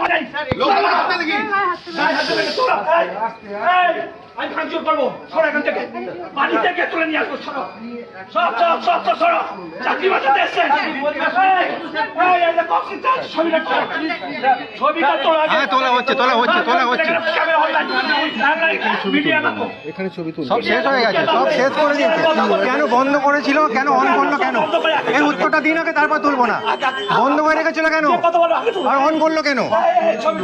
তোরা আমি ভাঙচুর করব। সর এখান থেকে। বাড়ি থেকে তুলে নিয়ে আসব সরো। সব সব সব সব সরো। চাকরি বাঁচাতে এসছে। ছবিটা তোলা। তোলা হ্যাঁ, তোলা হচ্ছে, তোলা হচ্ছে, তোলা হচ্ছে। মিডিয়া সব শেষ হয়ে গেছে সব শেষ করে দিয়েছে। কেন বন্ধ করেছিল কেন অন করল কেন? এর উত্তরটা দিন আগে তারপর তুলবো না। বন্ধ করে রেখেছিল কেন। আর অন করল কেন? ছবি।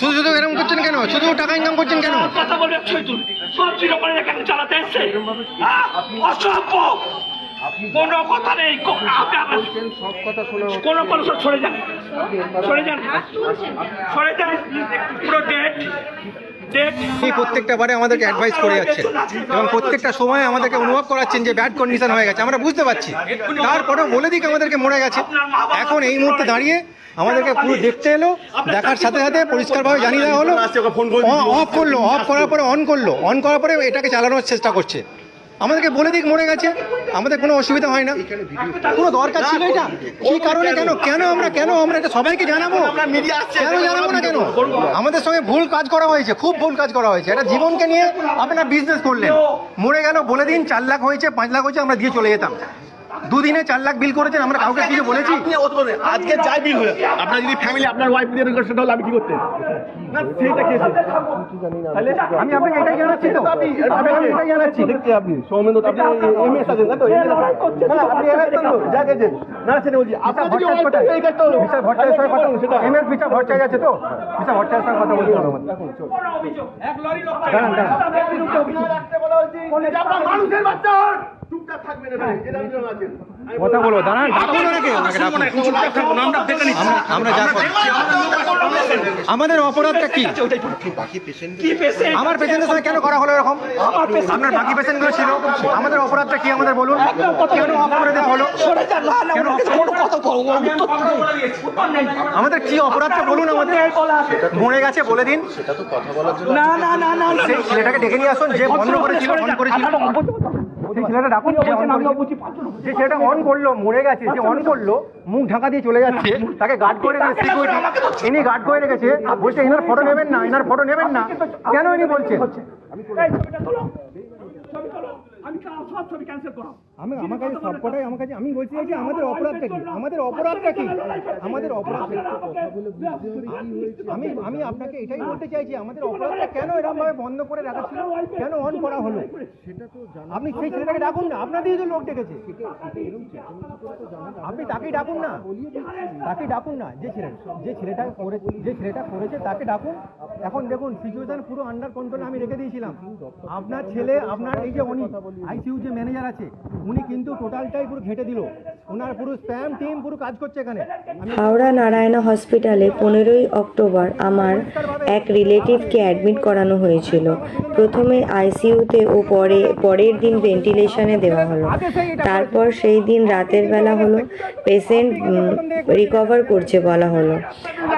শুধু শুধু এরকম করছেন কেন? শুধু টাকা ইনকাম করছেন কেন? কথা বলবে ছবি তুল সব করে এখানে চালাতে এসছে? অসভ্য। কোনো কথা নেই। কো- আপনি আমার কোনো কোনো সরে যান। সরে যান। সরে যান। পুরো ডেট ডেট এই প্রত্যেকটা বারে আমাদেরকে অ্যাডভাইস করে যাচ্ছেন এবং প্রত্যেকটা সময় আমাদেরকে অনুভব করাচ্ছেন যে ব্যাড কন্ডিশন হয়ে গেছে। আমরা বুঝতে পারছি। তারপরেও বলে দিক আমাদেরকে মরে গেছে। এখন এই মুহূর্তে দাঁড়িয়ে আমাদেরকে পুরো দেখতে এলো দেখার সাথে সাথে পরিষ্কারভাবে জানিয়ে দেওয়া হলো। অফ করল অফ করার পরে অন করল। অন করার পরে এটাকে চালানোর চেষ্টা করছে। আমাদেরকে বলে দিক মরে গেছে আমাদের কোনো অসুবিধা হয় না। কোনো দরকার ছিল এটা? কি কারণে কেন? কেন আমরা কেন আমরা এটা সবাইকে জানাব? কেন জানাব না কেন? আমাদের সঙ্গে ভুল কাজ করা হয়েছে খুব ভুল কাজ করা হয়েছে। এটা জীবনকে নিয়ে আপনারা বিজনেস করলেন। মরে গেল বলে দিন চার লাখ হয়েছে পাঁচ লাখ হয়েছে আমরা দিয়ে চলে যেতাম। দুদিনে চার লাখ বিল করেছেন আমরা কাউকে কিছু বলেছি? আপনি অত আজকে যাই বিল হয়ে আপনার যদি ফ্যামিলি আপনার ওয়াইফ দিয়ে রেকর্ড সেটা হলে আমি কি করতেন না সেইটা কে আমি আপনাকে এটাই জানাচ্ছি তো। আমি এটাই জানাচ্ছি। দেখছি আপনি সৌমেন্দ্র আপনি এমএস আছেন না তো? আপনি এমএস তো? যা গেছেন না সেটা বলছি আপনার যদি ভট্টাচার্য wife এই কাজটা হলো বিচার কথা সেটা এম এস বিচার ভট্টাচার্য আছে তো? বিচার ভট্টাচার্যের সঙ্গে কথা বলতে হবে আমাদের। দাঁড়ান দাঁড়ান। আপনার মানুষের বাচ্চা হন। চুপচাপ থাকবেন এখানে যেটা আপনি আছেন কথা বলব দাঁড়ান ডাকুন ওনাকে ওনাকে ডাকুন। আমরা- আমরা যা আমাদের অপরাধটা কি? কি? পেশেন্ট আমার পেশেন্টের সঙ্গে কেন করা হলো এরকম? আপনার বাকি পেশেন্টগুলো ছিল। আমাদের অপরাধটা কি আমাদের বলুন? কেন অফ করে দেওয়া হলো কোনো কথা আমাদের কি অপরাধটা বলুন আমাদের? মরে গেছে বলে দিন। না না না না না সেই ছেলেটাকে ডেকে নিয়ে আসুন যে বন্ধ করেছিল অন করেছিল। সেই ছেলেটা ডাকুন যে অন করল মরে গেছে যে অন করল মুখ ঢাকা দিয়ে চলে যাচ্ছে তাকে গার্ড করে রেখেছে সিকিউরিটি ইনি গার্ড করে রেখেছে বলছে এনার ফটো নেবেন না এনার ফটো নেবেন না। কেন ইনি বলছেন? এই ছবি তোলো আমি সব ছবি ক্যান্সেল করো। আমি আমার কাছে সবকটাই আমার কাছে আমি বলছি যে আমাদের অপরাধটা কি? আমাদের অপরাধটা কি? আমাদের অপরাধ আমি আমি আপনাকে এটাই বলতে চাইছি আমাদের অপরাধটা কেন এরকম ভাবে বন্ধ করে রাখা ছিল? কেন অন করা হলো? আপনি সেই ছেলেটাকে ডাকুন না আপনাদেরই তো লোক ডেকেছে। আপনি তাকেই ডাকুন না। তাকে ডাকুন না যে ছেলে যে ছেলেটা করে যে ছেলেটা করেছে তাকে ডাকুন। এখন দেখুন সিচুয়েশন পুরো আন্ডার কন্ট্রোলে আমি রেখে দিয়েছিলাম। আপনার ছেলে আপনার এই যে উনি আইসিইউ যে ম্যানেজার আছে উনি কিন্তু টোটালটাই পুরো ঘেঁটে দিল। হাওড়া নারায়ণা হসপিটালে পনেরোই অক্টোবর আমার এক রিলেটিভকে অ্যাডমিট করানো হয়েছিল। প্রথমে আইসিইউতে ও পরে, পরের দিন ভেন্টিলেশনে দেওয়া হলো। তারপর সেই দিন রাতের বেলা হলো, পেশেন্ট রিকভার করছে বলা হলো।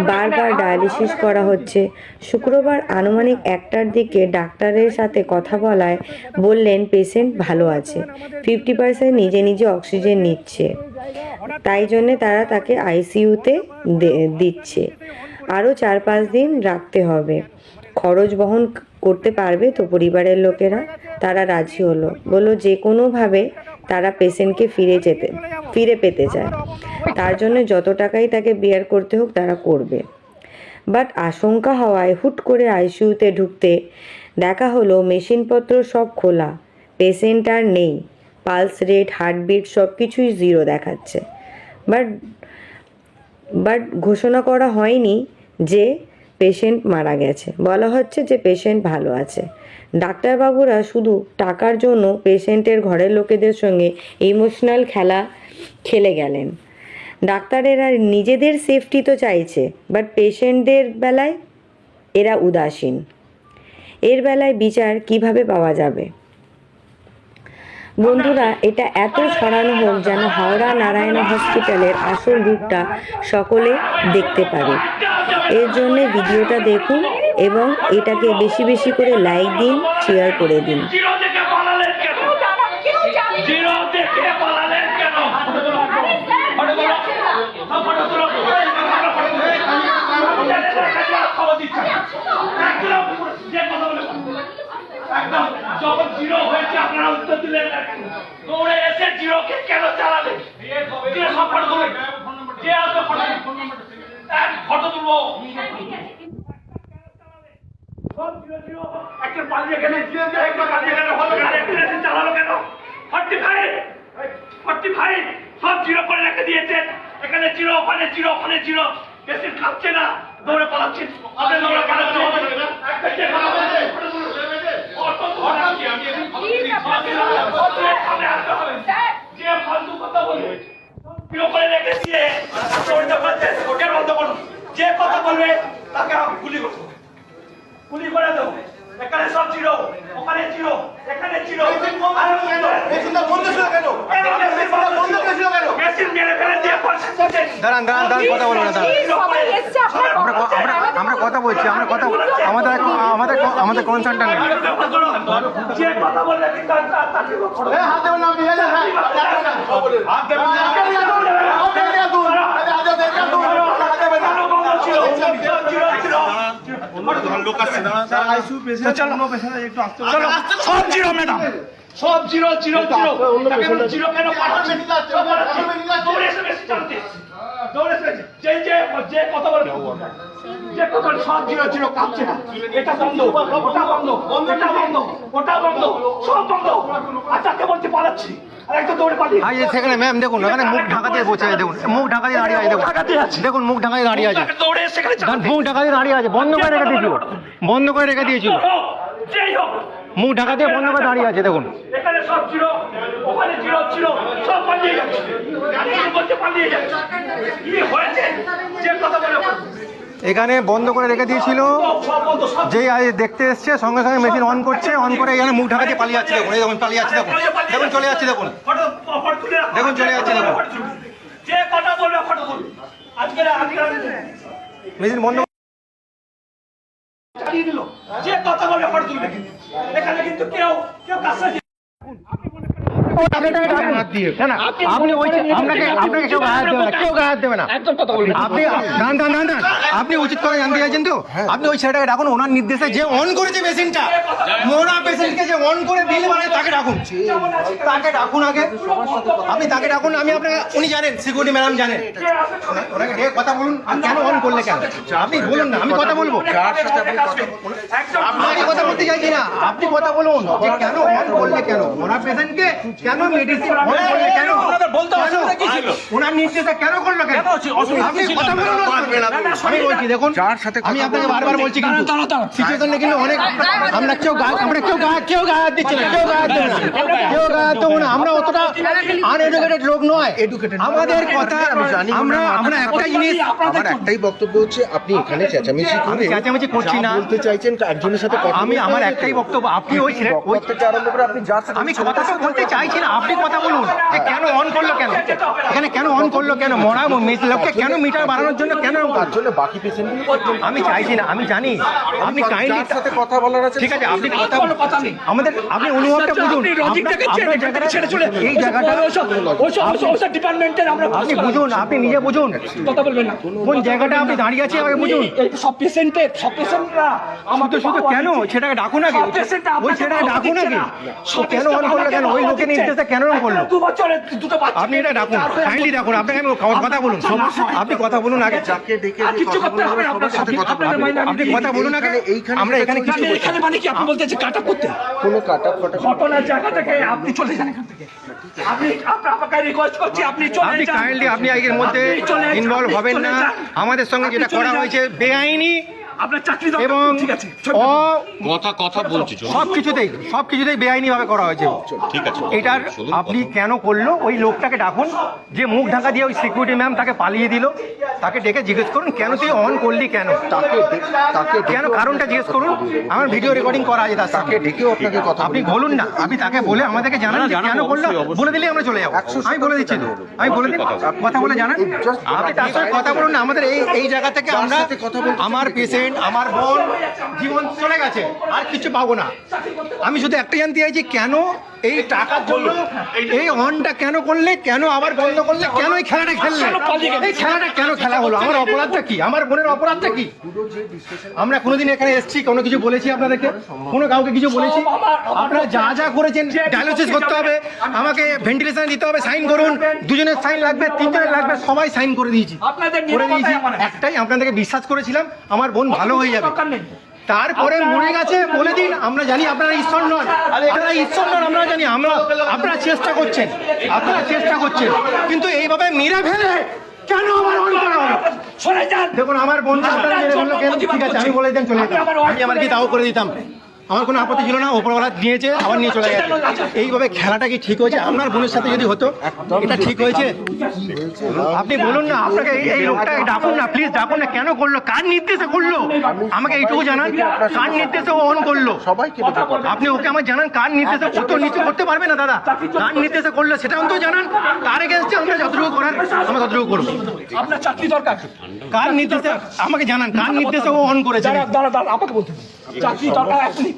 বারবার ডায়ালিসিস করা হচ্ছে। শুক্রবার আনুমানিক একটার দিকে ডাক্তারের সাথে কথা বলায় বললেন, পেশেন্ট ভালো আছে। ফিফটি পার্সেন্ট নিজে নিজে অক্সিজেন নিচ্ছে। তাই জন্যে তারা তাকে আইসিইউতে দিচ্ছে। আরও চার পাঁচ দিন রাখতে হবে। খরচ বহন করতে পারবে তো পরিবারের লোকেরা? তারা রাজি হলো। বলল, যে কোনোভাবে তারা পেশেন্টকে ফিরে যেতে, ফিরে পেতে চায়। তার জন্য যত টাকাই তাকে বিয়ার করতে হোক তারা করবে। বাট আশঙ্কা হওয়ায় হুট করে আইসিইউতে ঢুকতে দেখা হলো, মেশিনপত্র সব খোলা। পেশেন্ট আর নেই। পালস রেট হার্টবিট সব কিছুই জিরো দেখাচ্ছে। বাট বাট ঘোষণা করা হয়নি যে পেশেন্ট মারা গেছে। বলা হচ্ছে যে পেশেন্ট ভালো আছে। ডাক্তারবাবুরা শুধু টাকার জন্য পেশেন্টের ঘরের লোকেদের সঙ্গে ইমোশনাল খেলা খেলে গেলেন। ডাক্তারেরা নিজেদের সেফটি তো চাইছে বাট পেশেন্টদের বেলায় এরা উদাসীন। এর বেলায় বিচার কীভাবে পাওয়া যাবে? বন্ধুরা, এটা এত ছড়ানো হোক যেন হাওড়া নারায়ণ হসপিটালের আসল রূপটা সকলে দেখতে পারে এর জন্য ভিডিওটা দেখুন এবং এটাকে বেশি বেশি করে লাইক দিন শেয়ার করে দিন। একদম যখন জিরো হয়েছে, আপনারা উত্তর দিলেন। যে ফালতু কথা জিরো করে রেখে দিয়ে বন্ধ করুন যে কথা বলবে তাকে গুলি করব। গুলি করে দেবো। এখানে সব জিরো। ওখানে জিরো। এখানে জিরো। দাঁড়ান দাঁড়ান দাঁড়ান কথা বলব না দাঁড়ান। আমরা ক- আমরা আমরা কথা বলছি আমরা কথা আমাদের আমাদের আমাদের কনসার্নটা নেই। যে কথা বললে কি তার তার তাকে করো। এই হাত দেবেন না আপনি এই যে হ্যাঁ, হাত দেবেন না। হাত দেবেন না। হাত দেবেন না তুই। এই হাত দেবেন না তুই। হাত দেবেন না। Zero, zero, zero. চলো, সব জিরো ম্যাডাম। সব জিরো জিরো জিরো। জিরো কেন? বেশি। যে যে যে কথা বলে যে কথা সব জিরো জিরো কাঁপছে না। এটা বন্ধ। ওটা বন্ধ। এটা বন্ধ। ওটা বন্ধ। সব বন্ধ। আচ্ছা কে বলছে? পালাচ্ছি। পালিয়ে আজ সেখানে ম্যাম দেখুন ওখানে মুখ ঢাকা দিয়ে বসে আছে দেখুন মুখ ঢাকা দিয়ে দাঁড়িয়ে আছে দেখুন। দেখুন মুখ ঢাকা দিয়ে দাঁড়িয়ে আছে। মুখ ঢাকা দিয়ে দাঁড়িয়ে আছে বন্ধ করে রেখে দিয়েছিল। বন্ধ করে রেখে দিয়েছিল। মুখ ঢাকা দিয়ে বন্ধ করে দাঁড়িয়ে আছে দেখুন। এখানে সব ছিল ওখানে জিরো ছিল সব পালিয়ে যাচ্ছে। বলতে পালিয়ে যাচ্ছে। কি হয়েছে? যে কথা বলে এখানে বন্ধ করে রেখে দিয়েছিল যেই আজ দেখতে এসছে, সঙ্গে সঙ্গে মেশিন অন করছে অন করে এখানে মুখ ঢাকা দিয়ে পালিয়ে যাচ্ছে দেখুন দেখুন, পালিয়ে যাচ্ছে দেখুন দেখুন, চলে যাচ্ছে দেখুন। দেখুন, চলে যাচ্ছে দেখুন। মেশিন বন্ধ যে কথা বলবে এখানে কিন্তু কেউ কেউ কাছে আপনি ওই আপনাকে আপনাকে কেউ গায়ে দেবে না। কেউ গায়ে দেবে না। একদম কথা বলবে আপনি দান দান দান দান আপনি উচিত করে জানতে চাইছেন তো? আপনি ওই ছেলেটাকে ডাকুন ওনার নির্দেশে যে অন করেছে মেশিনটা মোনা পেশেন্টকে যে অন করে দিল মানে তাকে ডাকুন। তাকে ডাকুন আগে। আপনি তাকে ডাকুন আমি আপনাকে উনি জানেন সিকিউরিটি ম্যাডাম জানেন। ওনাকে ডেকে কথা বলুন আপনি কেন অন করলে কেন? আপনি বলুন না আমি কথা বলব। আমি কথা বলতে চাইছি না আপনি কথা বলুন কেন অন করলে কেন? ওনার পেশেন্টকে কেন মেডিসিন কেন? বলতে অসুবিধা কি ছিল? ওনার নির্দেশে কেন করল কেন? আপনি কথা বলুন না। আমি বলছি দেখুন আমি আপনাকে বারবার বলছি কিন্তু সিচুয়েশনে কিন্তু অনেক আমরা কেউ গা আমরা কেউ গা কেউ গা হাত দিচ্ছি না কেউ গা হাত দেবো না। কেউ গা হাত দেবো না। আমরা অতটা আনএডুকেটেড লোক নয়। এডুকেটেড আমাদের কথা আমরা আমরা একটা জিনিস আমার একটাই বক্তব্য হচ্ছে আপনি এখানে চেঁচামেচি করে চেঁচামেচি করছি না। বলতে চাইছেন একজনের সাথে কথা আমি আমার একটাই বক্তব্য আপনি ওই ছেলে ওই থেকে আরম্ভ করে আপনি যার সাথে আমি কথা বলতে চাইছি না আপনি কথা বলুন। যে কেন অন করল কেন? এখানে কেন অন করল কেন? মরা লোককে কেন মিটার বাড়ানোর জন্য কেন তার জন্য বাকি পেশেন্টগুলো আমি চাইছি না আমি জানি। আপনি কাইন্ডলি সাথে কথা বলার আছে ঠিক আছে আপনি কথা কথা নেই। আমাদের আপনি অনুভবটা বুঝুন। লজিকটাকে ছেড়ে ছেড়ে চলে এই জায়গাটা ওসব ডিপার্টমেন্টের আমরা আপনি বুঝুন আপনি নিজে বুঝুন। কথা বলবেন না। কোন জায়গাটা আপনি দাঁড়িয়ে আছেন আগে বুঝুন। সব পেশেন্টের সব পেশেন্টরা শুধু শুধু কেন? সেটাকে ডাকুন আগে ওই সেটাকে ডাকুন আগে কেন অন করল কেন? ওই লোকের কেন করল? দু বছরে দুটো বাচ্চা আপনি এটা ডাকুন কাইন্ডলি ডাকুন আপনাকে আমি কথা বলুন আপনি কথা বলুন আগে। যাকে ডেকে কথা করতে হবে সবার সাথে কথা আমি আপনি কথা বলুন আগে এইখানে- আমরা এখানে কিছু এখানে মানে কি? আপনি বলতে কাট আপ করতে? কোনো কাটা ফাটা ঘটনার জায়গা থেকে আপনি চলে যান এখান থেকে। আপনি আপনি- আপনাকে রিকোয়েস্ট করছি আপনি চলে আপনি কাইন্ডলি আপনি এর মধ্যে যান, ইনভলভ হবেন না। আমাদের সঙ্গে যেটা করা হয়েছে বেআইনি আপনার চাকরি এবং ঠিক আছে কথা কথা বলছি সব কিছুতেই সব কিছুতেই বেআইনি ভাবে করা হয়েছে। ঠিক আছে এটার আপনি কেন করল? ওই লোকটাকে ডাকুন যে মুখ ঢাকা দিয়ে ওই সিকিউরিটি ম্যাম তাকে পালিয়ে দিল। তাকে ডেকে জিজ্ঞেস করুন কেন তুই অন করলি কেন? তাকে তাকে কেন কারণটা জিজ্ঞেস করুন? আমার ভিডিও রেকর্ডিং করা আছে তার তাকে সাথে ডেকেও আপনাকে কথা আপনি বলুন না আপনি তাকে বলে আমাদেরকে জানান কেন করল। বলে দিলে আমরা চলে যাব। আমি বলে দিচ্ছি তো আমি বলে দিই কথা বলে জানান। আপনি তার সাথে কথা বলুন না। আমাদের এই এই জায়গা থেকে আমরা আমার পেশেন্ট দিন আমার বোন জীবন চলে গেছে, আর কিছু পাবো না। আমি শুধু একটা জানতে চাইছি, কেন এই টাকার জন্য, এই অনটা কেন করলে, কেন আবার বন্ধ করলে, কেন এই খেলাটা খেললে? এই খেলাটা কেন খেলা হলো? আমার অপরাধটা কি? আমার বোনের অপরাধটা কি? আমরা কোনোদিন এখানে এসেছি, কোনো কিছু বলেছি আপনাদেরকে? কোনো কাউকে কিছু বলেছি? আপনারা যা যা করেছেন ডায়ালিসিস করতে হবে, আমাকে ভেন্টিলেশন দিতে হবে সাইন করুন। দুজনের সাইন লাগবে, তিনজনের লাগবে, সবাই সাইন করে দিয়েছি। করে দিয়েছি। একটাই আপনাদেরকে বিশ্বাস করেছিলাম, আমার বোন ভালো হয়ে যাবে। তারপরে মনে গেছে বলে দিন আমরা জানি আপনারা ঈশ্বর নন। আপনারা ঈশ্বর নন আমরা জানি আমরা আপনারা চেষ্টা করছেন। আপনারা চেষ্টা করছেন। কিন্তু এইভাবে মেরে ফেলে কেন আমার অন করা হলো দেখুন আমার বন্ধু আপনারা মেরে ফেলল কেন? ঠিক আছে আমি বলে দিতাম চলে যেতাম আমি আমার কি তাও করে দিতাম? আমার কোনো আপত্তি ছিল না ওপরওয়ালা নিয়েছে আবার নিয়ে চলে গেছে। এইভাবে খেলাটা কি ঠিক হয়েছে? আপনার বোনের সাথে যদি হতো এটা ঠিক হয়েছে? আপনি বলুন না আপনাকে এই- এই লোকটা ডাকুন না প্লিজ ডাকুন না কেন করল? কার নির্দেশে করল? আমাকে এইটুকু জানান কার নির্দেশে ও অন করল? সবাইকে আপনি ওকে আমার জানান কার নির্দেশে ও তো নিচু করতে পারবে না দাদা? কার নির্দেশে করল সেটা অন্তত জানান কার এগেনস্টে আমরা যতটুকু করার আমরা ততটুকু করব। আপনার চাকরি দরকার। কার নির্দেশে আমাকে জানান কার নির্দেশে ও অন করেছে? দাঁড়া দাঁড়া দাঁড়া আমাকে বলতে চাকরি দরকার আপনি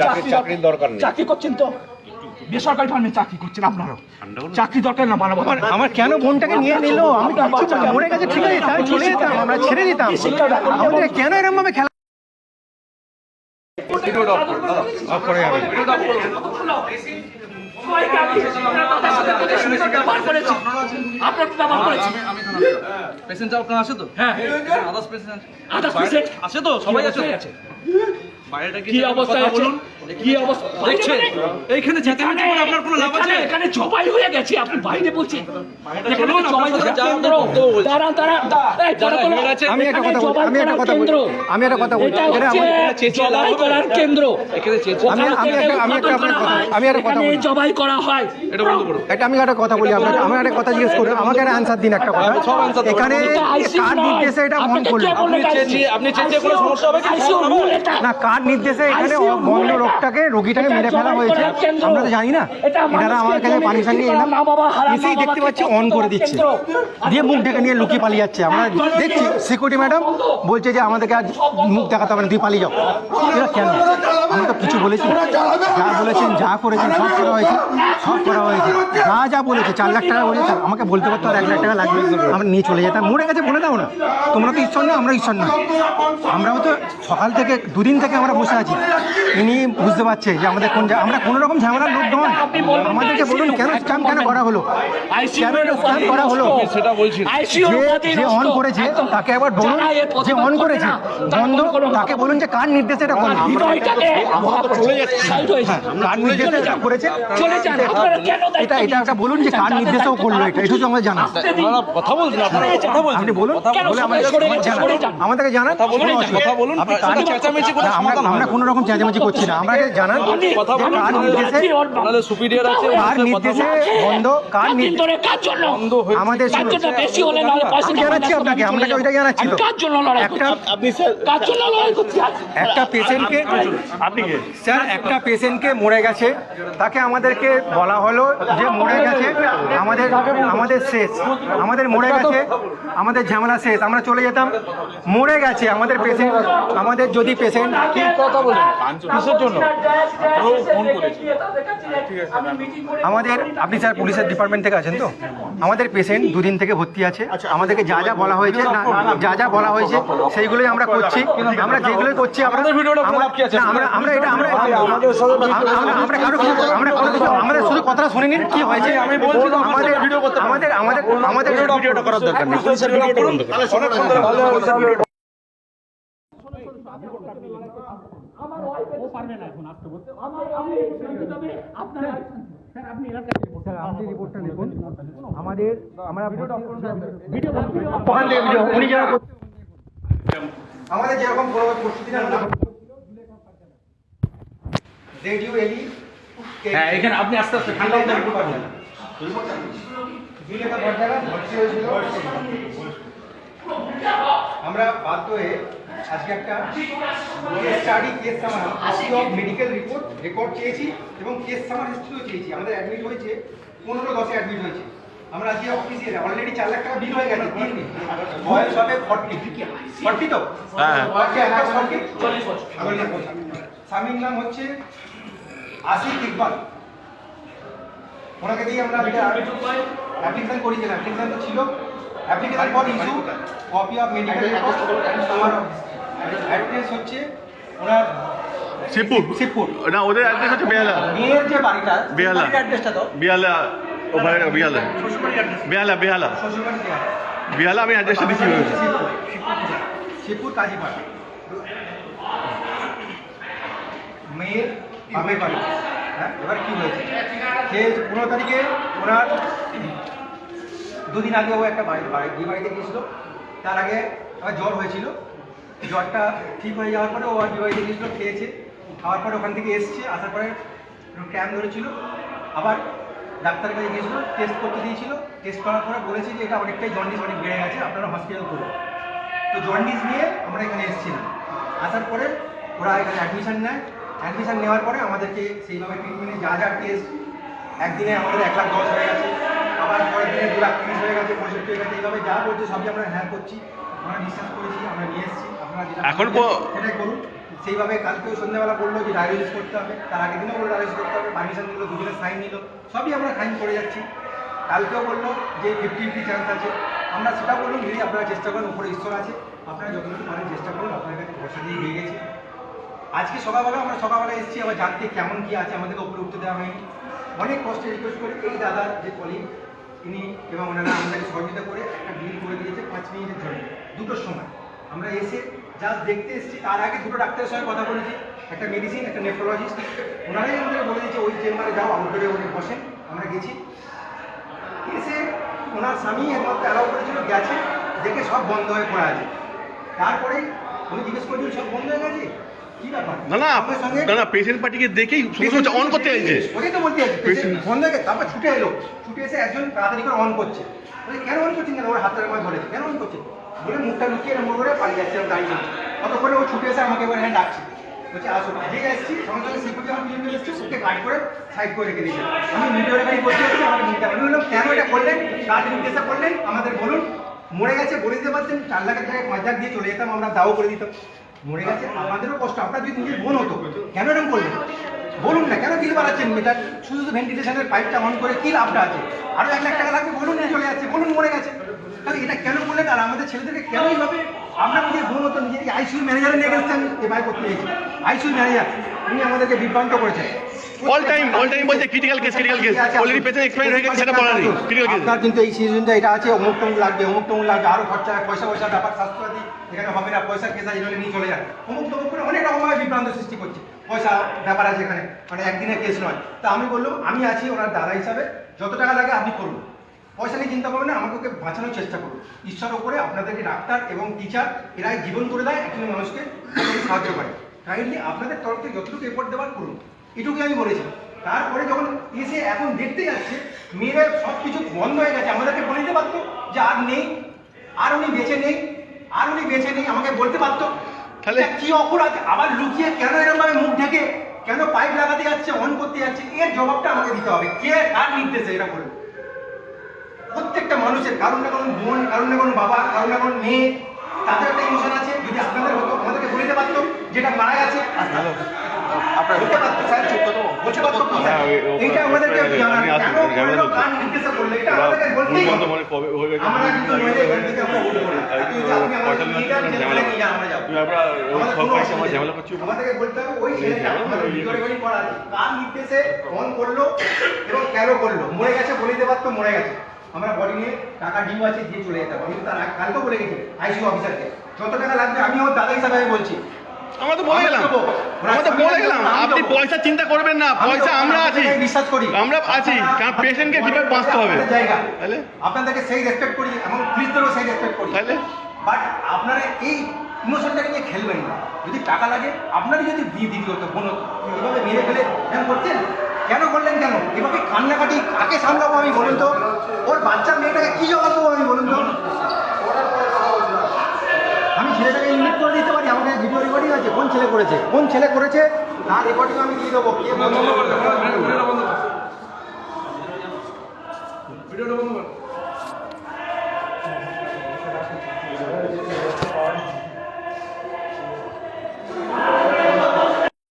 চাকরি চাকরির দরকার নেই। চাকরি করছেন তো? বেসরকারি ফার্মে চাকরি করছেন আপনারও? চাকরি দরকার না বানাবো। আমার কেন বোনটাকে নিয়ে নিল? আমি মরে গেছে ঠিক আছে তাই চলে যেতাম আমরা ছেড়ে দিতাম। আমাদের কেন এরকম ভাবে খেলা আপনার আছে তো? হ্যাঁ। আদার্স পেশেন্ট আছে তো? সবাই আছে। কি কি অবস্থায় বলুন। কি অবস্থা? দেখছেন? এইখানে করে আপনার কোনো লাভ আছে? এখানে- জবাই হয়ে গেছে আপনি বাইরে বলছেন। এখানে জবাই আপনার করার সাথে যা কেন্দ্র। বক্তব্য বলছি। দাঁড়ান। দাঁড়ান এই, যারা বলো, বলো। আমি একটা কথা বলি আমি একটা কথা বলি আমি একটা কথা বলি এখানে আমার- জবাই করার কেন্দ্র। এখানে আমি আমি একটা আমি একটা আপনার কথা আমি একটা কথা বলি। জবাই করা হয়। এটা বন্ধ করুন এটা আমি একটা কথা বলি আপনাকে। আমি একটা কথা জিজ্ঞেস করি আমাকে একটা আনসার দিন একটা কথা। এখানে কার নির্দেশে এটা মন আপনাকে করল কে বলল আপনি ICU? আপনি চেঁচিয়ে কোনো সমস্যা হবে কি? না কার নির্দেশে এখানে বন্ধ এটা। রোগটাকে মেরে ফেলা হয়েছে। আমরা তো জানি না। এটা এনারা আমার কাছে পানি পারমিশন নিয়ে এলাম। এসেই দেখতে পাচ্ছি অন করে দিচ্ছে। দিয়ে মুখ ঢেকে নিয়ে লুকিয়ে পালিয়ে যাচ্ছে। আমরা দেখছি সিকিউরিটি ম্যাডাম বলছে যে আমাদেরকে আজ মুখ দেখাতে হবে না তুই পালিয়ে যাও। এরা কেন? আমি তো কিছু বলেছি যা বলেছেন যা করেছেন সব করা হয়েছে সব করা হয়েছে। যা যা বলেছে চার লাখ টাকা বলেছে আমাকে বলতে পারতো আর এক লাখ টাকা লাগবে। আমরা নিয়ে চলে যেতাম। মরে গেছে বলে দাও না। তোমরা তো ঈশ্বর না আমরা ঈশ্বর না আমরাও তো সকাল থেকে দুদিন থেকে আমরা বসে আছি। ইনি বুঝতে পারছে যে আমাদের কোন আমরা কোনো রকম ঝামেলার লোক নন। আমাদেরকে বলুন কেন স্ক্যাম কেন করা হলো? কেন স্ক্যাম করা হলো? সেটা বলছি যে। অন করেছে তাকে একবার বলুন যে অন করেছে বন্ধ তাকে বলুন যে কার নির্দেশে এটা করল হৃদয়টাকে চলে যাচ্ছে। সাইড হয়েছে কার নির্দেশে এটা। করেছে? দায়িত্ব এটা এটা বলুন যে কার? নির্দেশেও করল এটা এটুকু আমরা জানা। কথা বলছেন কথা বলছেন। আপনি বলুন বলে আমাদের আমাদের। আমাদেরকে জানান কথা বলুন, আপনি কার- চেঁচামেচি করে আমরা আমরা হয়। কোনো রকম চেঁচামেচি করছি না। আমরা জানান কথা বলুন, কার নির্দেশে আপনাদের সুপিরিয়র আছে কার নির্দেশে বন্ধ কার নির্দেশে কার জন্য? আমাদের কার শুনুন জন্য বেশি হলে নাহলে পয়সা জানাচ্ছি আপনাকে আপনাকে ওইটা জানাচ্ছি। তো কার জন্য লড়াই একটা আপনি স্যার কার জন্য লড়াই করছি? আজ? একটা পেশেন্টকে স্যার একটা পেশেন্টকে মরে গেছে। তাকে আমাদেরকে বলা হলো যে মরে গেছে। আমাদের আমাদের শেষ। আমাদের মরে গেছে। আমাদের ঝামেলা শেষ। আমরা চলে যেতাম। মরে গেছে আমাদের পেশেন্ট আমাদের যদি পেশেন্ট কথা বলুন কিসের জন্য? আমাদের আপনি স্যার পুলিশের ডিপার্টমেন্ট থেকে আছেন তো? আমাদের পেশেন্ট দুদিন থেকে ভর্তি আছে। আমাদেরকে যা যা বলা হয়েছে না যা যা বলা হয়েছে সেইগুলোই আমরা করছি। আমরা যেগুলোই করছি আমরা আমরা না, আমরা আমরা এটা আমরা আমরা আমরা কারও কিছু আমরা আমাদের শুধু কথাটা শুনে নিন কি হয়েছে? আমি বলছি আমাদের আমাদের আমাদের আমাদের ভিডিওটা করার দরকার নেই। পুলিশের ভিডিও করুন স্যার, আপনি রিপোর্টটা লিখুন আমাদের আমরা ওখান থেকে ভিডিও উনি যারা আমাদের যেরকম বড় বড় প্রস্তুতি নেন না রেডিও এলি হ্যাঁ এখানে আপনি আস্তে আস্তে ঠান্ডা হতে পারবেন আমরা বাধ্য হয়ে আজকে একটা case study case summary copy of medical report record চেয়েছি এবং কেস সামার হিস্ট্রিও চেয়েছি। আমাদের অ্যাডমিট হয়েছে পনেরো দশে অ্যাডমিট হয়েছে। আমরা আজকে অফিসিয়াল অলরেডি চার লাখ টাকা বিল হয়ে গেছে বয়স হবে ফর্টি ফর্টি তো? হ্যাঁ। স্বামীর নাম হচ্ছে আসিফ ইকবাল। ওনাকে দিয়ে আমরা অ্যাপ্লিকেশন করেছিলাম। অ্যাপ্লিকেশন তো ছিল। Application for issue copy of medical address হচ্ছে ওনার শিবপুর শিবপুর না ওদের অ্যাড্রেস হচ্ছে বেহালা। মেয়ের যে বাড়িটা বেহালা। অ্যাড্রেসটা তো। বেহালা ও ওখানে বেহালা। বেহালা বেহালা। বেহালা। আমি অ্যাড্রেসটা দিচ্ছি শিবপুর শিবপুর কাজীপাড়া মেয়ের বাড়ি। হ্যাঁ এবার কি হয়েছে? সে পনেরো তারিখে ওনার দুদিন আগে ও একটা বাড়ি বাড়ি বিয়ে বাড়িতে গিয়েছিল। তার আগে আমার জ্বর হয়েছিল। জ্বরটা ঠিক হয়ে যাওয়ার পরে ও আর বিয়ে বাড়িতে গিয়েছিল, খেয়েছে। খাওয়ার পরে ওখান থেকে এসছে, আসার পরে ক্যাম্প ধরেছিল। আবার ডাক্তারের কাছে গিয়েছিল টেস্ট করতে দিয়েছিল। টেস্ট করার পরে বলেছে যে এটা অনেকটাই জন্ডিস অনেক বেড়ে গেছে, আপনারা হসপিটাল করুন। তো জন্ডিস নিয়ে আমরা এখানে এসেছিলাম। আসার পরে ওরা এখানে অ্যাডমিশন নেয়। অ্যাডমিশন নেওয়ার পরে আমাদেরকে সেইভাবে ট্রিটমেন্টে যা যা টেস্ট একদিনে আমাদের এক লাখ দশ হয়ে গেছে। আবার পরের দিনে দু লাখ তিরিশ হয়ে গেছে পঁয়ষট্টি হয়ে গেছে এইভাবে যা বলছে সবই আমরা হ্যাঁ করছি। আমরা বিশ্বাস করেছি আমরা নিয়ে এসেছি। আপনারা যেটা এখন সেটাই করুন। সেইভাবে কালকেও সন্ধ্যাবেলা বলল যে ডায়ালিসিস করতে হবে তার আগের দিনও বলল ডায়ালিসিস করতে হবে পারমিশন দিল দুজনে সাইন নিল। সবই আমরা সাইন করে যাচ্ছি। কালকেও বলল যে ফিফটি ফিফটি চান্স আছে। আমরা সেটা বললাম যদি আপনারা চেষ্টা করেন উপরে ঈশ্বর আছে। আপনারা যতটুকু পারেন চেষ্টা করুন আপনার কাছে পয়সা দিয়ে হয়ে গেছে। আজকে সকালবেলা আমরা সকালবেলা এসেছি, আবার জানতে কেমন কি আছে, আমাদেরকে উপরে উঠতে দেওয়া হয়নি। অনেক কষ্টে রিকোয়েস্ট করে এই দাদা যে কলিগ তিনি এবং ওনারা আমাদেরকে সহযোগিতা করে একটা বিল করে দিয়েছে পাঁচ মিনিটের জন্য, দুটোর সময়। আমরা এসে জাস্ট দেখতে এসেছি, তার আগে দুটো ডাক্তারের সঙ্গে কথা বলেছি, একটা মেডিসিন একটা নেফ্রোলজিস্ট ওনারাই আমাদের বলে দিয়েছে, ওই চেম্বারে যাও আউটডোরে উনি বসেন, আমরা গেছি। এসে ওনার স্বামী একমাত্র অ্যালাউ করেছিল, গেছে, দেখে সব বন্ধ হয়ে পড়ে আছে। তারপরেই উনি জিজ্ঞেস করেছিল, সব বন্ধ হয়ে গেছে? না না সঙ্গে সঙ্গে না না পেশেন্ট পার্টিকে দেখেই অন করতে চাইছে। ওটাই তো বলতে আছে ফোন দেখে তারপর ছুটে এলো। ছুটে এসে একজন তাড়াতাড়ি করে অন করছে। কেন অন করছেন কেন ওর ধরেছে। কেন অন করছে? বলে মুখটা লুকিয়ে করে পালিয়ে যাচ্ছে দাঁড়িয়ে ও ছুটে এসে আমাকে এবার হ্যাঁ ডাকছে। বলছে আসো যে এসেছি। সঙ্গে সঙ্গে সিকিউরিটি আমার পিছনে এসেছে ওকে গাইড করে সাইড করে রেখে দিয়েছে। আমি করতে আমাকে বললাম কেন এটা করলেন? কাজ করলেন? আমাদের বলুন। মরে গেছে বলে দিতে পারতেন চার লাখের জায়গায় পাঁচ লাখ দিয়ে চলে যেতাম আমরা দাও করে দিতাম। মরে গেছে, আমাদেরও কষ্ট আপনার যদি নিজের বোন হতো, কেন এরকম করলেন বলুন না, কেন কিল বাড়াচ্ছেন এটা শুধু ভেন্টিলেশনের পাইপটা অন করে কি লাভটা আছে? আরও এক লাখ টাকা লাগবে, বলুন চলে যাচ্ছে, বলুন মরে গেছে। তাহলে এটা কেন করলেন আর আমাদের ছেলেদেরকে কেন এইভাবে আমরা নিজের বোন হতো, নিজেকে আইসিউ ম্যানেজারে নিয়ে গেছেন এবার করতে গেছি আইসিইউ ম্যানেজার উনি আমাদেরকে বিভ্রান্ত করেছেন। অল টাইম অল টাইম বলছে critical case critical case already expire হয়ে গেছে, সেটা বলা নেই ক্রিটিক্যাল কেস আপনার কিন্তু এই সিজনটা এটা আছে, অমুক লাগবে অমুক লাগবে, আরও খরচা, পয়সা পয়সা, ব্যাপার এখানে হবে না, পয়সা নিয়ে চলে যান অমুক করে অনেক রকমভাবে বিভ্রান্ত সৃষ্টি করছে। পয়সা ব্যাপার আছে এখানে মানে একদিনের কেস নয়। তা আমি বললাম, আমি আছি ওনার দাদা হিসাবে, যত টাকা লাগে আপনি করুন। পয়সা নিয়ে চিন্তা করবেন না, আমাকে ওকে বাঁচানোর চেষ্টা করুন। ঈশ্বর ওপরে আপনাদেরকে ডাক্তার এবং টিচার এরা জীবন করে দেয়, একজন মানুষকে সাহায্য করে। কাইন্ডলি আপনাদের তরফ থেকে যতটুকু এফোর্ট দেওয়ার করুন। এটুকুই আমি বলেছি। তারপরে যখন এসে এখন দেখতে যাচ্ছে মেয়েরা সব কিছু বন্ধ হয়ে গেছে। আমাদেরকে বলে দিতে পারতো যে আর নেই আর উনি বেঁচে নেই আর উনি বেঁচে নেই আমাকে বলতে পারতো। তাহলে- কি অপরাধ? আবার লুকিয়ে কেন এরকম ভাবে মুখ ঢেকে কেন পাইপ লাগাতে যাচ্ছে অন করতে যাচ্ছে? এর জবাবটা আমাকে দিতে হবে। কে কার নির্দেশে এটা বলুন প্রত্যেকটা মানুষের কারণ না কারণ বোন কারণ না কারণ বাবা কারণ না কারণ মেয়ে তাদের একটা ইমোশন আছে। যদি আপনাদের হতো আমাদেরকে বলে দিতে পারতো যেটা মারা গেছে। আপনার ঝামেলা। করছি। করল এবং কেন করল? মরে গেছে বলে দিতে পারতো মরে গেছে। আমরা বডি নিয়ে টাকা ডিউ আছে দিয়ে চলে যেতাম। আমি তার কালকেও বলে গেছি আইসিউ অফিসারকে যত টাকা লাগবে আমি আমার দাদা হিসাবে আমি বলছি। আমরা তো বলে গেলাম। আমরা তো বলে গেলাম। আপনি পয়সা চিন্তা করবেন না পয়সা আমরা আছি। বিশ্বাস করি। আমরা আছি। কারণ পেশেন্টকে কীভাবে বাঁচতে হবে? তাহলে? আপনাদেরকে সেই রেসপেক্ট করি এবং পুলিশদেরও সেই রেসপেক্ট করি। তাহলে? বাট আপনারা এই ইমোশনটাকে নিয়ে খেলবেন না। যদি টাকা লাগে আপনারই যদি দিয়ে দিদি হতো বোন হতো এভাবে মেরে ফেলে কেন করছেন? কেন করলেন কেন? এভাবে কান্নাকাটি কাকে সামলাবো আমি বলুন তো? ওর বাচ্চা মেয়েটাকে কি জবাব দেবো আমি বলুন তো? আমি ছেলেটাকে ইনভাইট করে ভিডিও রেকর্ডিং আছে, কোন ছেলে করেছে? কোন ছেলে করেছে? তার রেকর্ডিং আমি দিয়ে দেবো। কে ভিডিওটা বন্ধ কর।